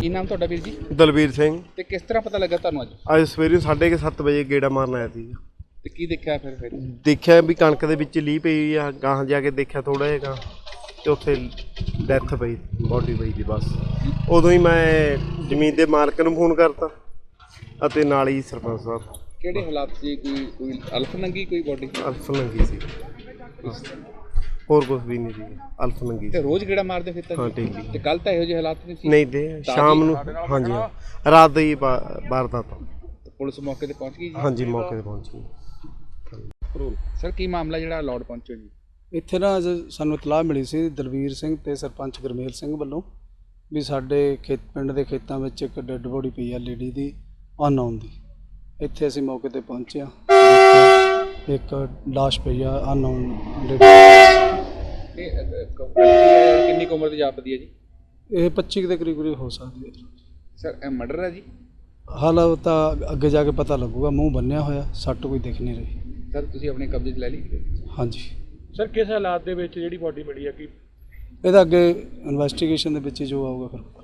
ਕੀ ਨਾਮ ਤੁਹਾਡਾ ਵੀਰ ਜੀ? ਦਲਵੀਰ ਸਿੰਘ। ਤੇ ਕਿਸ ਤਰ੍ਹਾਂ ਪਤਾ ਲੱਗਾ ਤੁਹਾਨੂੰ ਅੱਜ? ਅੱਜ ਸਵੇਰੇ 7:30 ਵਜੇ ਗੇੜਾ ਮਾਰਨ ਆਇਆ ਸੀ ਤੇ ਕੀ ਦੇਖਿਆ ਫਿਰ ਫਿਰ? ਦੇਖਿਆ ਵੀ ਕਣਕ ਦੇ ਵਿੱਚ ਲੀ ਪਈ ਆ ਗਾਹਾਂ ਜਾ ਕੇ ਦੇਖਿਆ ਥੋੜਾ ਜਿਹਾ ਤੇ ਉੱਥੇ ਡੈਥ ਪਈ ਬੋਡੀ ਪਈ ਦੀ ਬਸ। ਉਦੋਂ ਹੀ ਮੈਂ ਜ਼ਮੀਨ ਦੇ ਮਾਲਕ ਨੂੰ ਫੋਨ ਕਰਤਾ ਅਤੇ ਨਾਲ ਹੀ ਸਰਪੰਚ ਸਾਹਿਬ। ਕਿਹੜੇ ਹਾਲਾਤ ਸੀ? ਕੋਈ ਕੋਈ ਅਲਫ ਨੰਗੀ ਕੋਈ ਬੋਡੀ ਅਲਫ ਨੰਗੀ ਸੀ। ਹੋਰ ਕੁਝ ਵੀ ਨਹੀਂ ਸੀ ਅਲਫ ਨੰਗੀ ਤੇ ਰੋਜ਼ ਗੇੜਾ ਮਾਰਦੇ ਫਿਰ ਤਾਂ ਹਾਂ ਜੀ? ਤੇ ਕੱਲ ਤਾਂ ਇਹੋ ਜਿਹੇ ਹਾਲਾਤ ਨਹੀਂ ਸੀ? ਨਹੀਂ ਦੇ ਸ਼ਾਮ ਨੂੰ ਹਾਂਜੀ ਹਾਂ। ਰਾਤ ਦੀ ਵਾਰਦਾਤ। ਤੇ ਪੁਲਿਸ ਮੌਕੇ ਤੇ ਪਹੁੰਚ ਗਈ ਜੀ? ਹਾਂਜੀ ਮੌਕੇ ਤੇ ਪਹੁੰਚੀ ਸਰ ਕੀ ਮਾਮਲਾ ਜਿਹੜਾ ਲੋਡ ਪਹੁੰਚੋ ਜੀ? ਇੱਥੇ ਨਾ ਅੱਜ ਸਾਨੂੰ ਇਤਲਾਹ ਮਿਲੀ ਸੀ ਦਲਵੀਰ ਸਿੰਘ ਤੇ ਸਰਪੰਚ ਗਰਮੇਲ ਸਿੰਘ ਵੱਲੋਂ ਵੀ ਸਾਡੇ ਖੇਤ ਪਿੰਡ ਦੇ ਖੇਤਾਂ ਵਿੱਚ ਇੱਕ ਡੈੱਡ ਬੋਡੀ ਪਈ ਆ ਲੇਡੀ ਦੀ ਅਨਨੋਨ ਦੀ। ਇੱਥੇ ਅਸੀਂ ਮੌਕੇ ਤੇ ਪਹੁੰਚੇ ਆ ਇੱਕ ਲਾਸ਼ ਪਈ ਆ ਅਨਨੋਨ ਲੇਡੀ ਇਹ ਅ, ਕ- ਹੈ, ਕਿੰਨੀ ਕੁ ਉਮਰ ਦੀ ਜਾਪਦੀ ਹੈ ਜੀ? ਇਹ 25 ਕੁ ਦੇ ਕਰੀਬ ਕਰੀਬ ਹੋ ਸਕਦੀ ਹੈ। ਸਰ ਇਹ ਮਰਡਰ ਹੈ ਜੀ? ਹਾਲ ਤਾਂ ਅੱਗੇ ਜਾ ਕੇ ਪਤਾ ਲੱਗੂਗਾ ਮੂੰਹ ਬੰਨਿਆ ਹੋਇਆ ਸੱਟ ਕੋਈ ਦਿਖ ਨਹੀਂ ਰਹੀ। ਸਰ ਤੁਸੀਂ ਆਪਣੇ ਕਬਜ਼ੇ 'ਚ ਲੈ ਲਈ? ਹਾਂਜੀ। ਸਰ ਕਿਸ ਹਾਲਾਤ ਦੇ ਵਿੱਚ ਜਿਹੜੀ ਬਾਡੀ ਮਿਲੀ ਆ ਕਿ ਇਹਦਾ ਅੱਗੇ ਇਨਵੈਸਟੀਗੇਸ਼ਨ ਦੇ ਵਿੱਚ ਹੀ ਜੋ ਆਊਗਾ ਫਿਰ।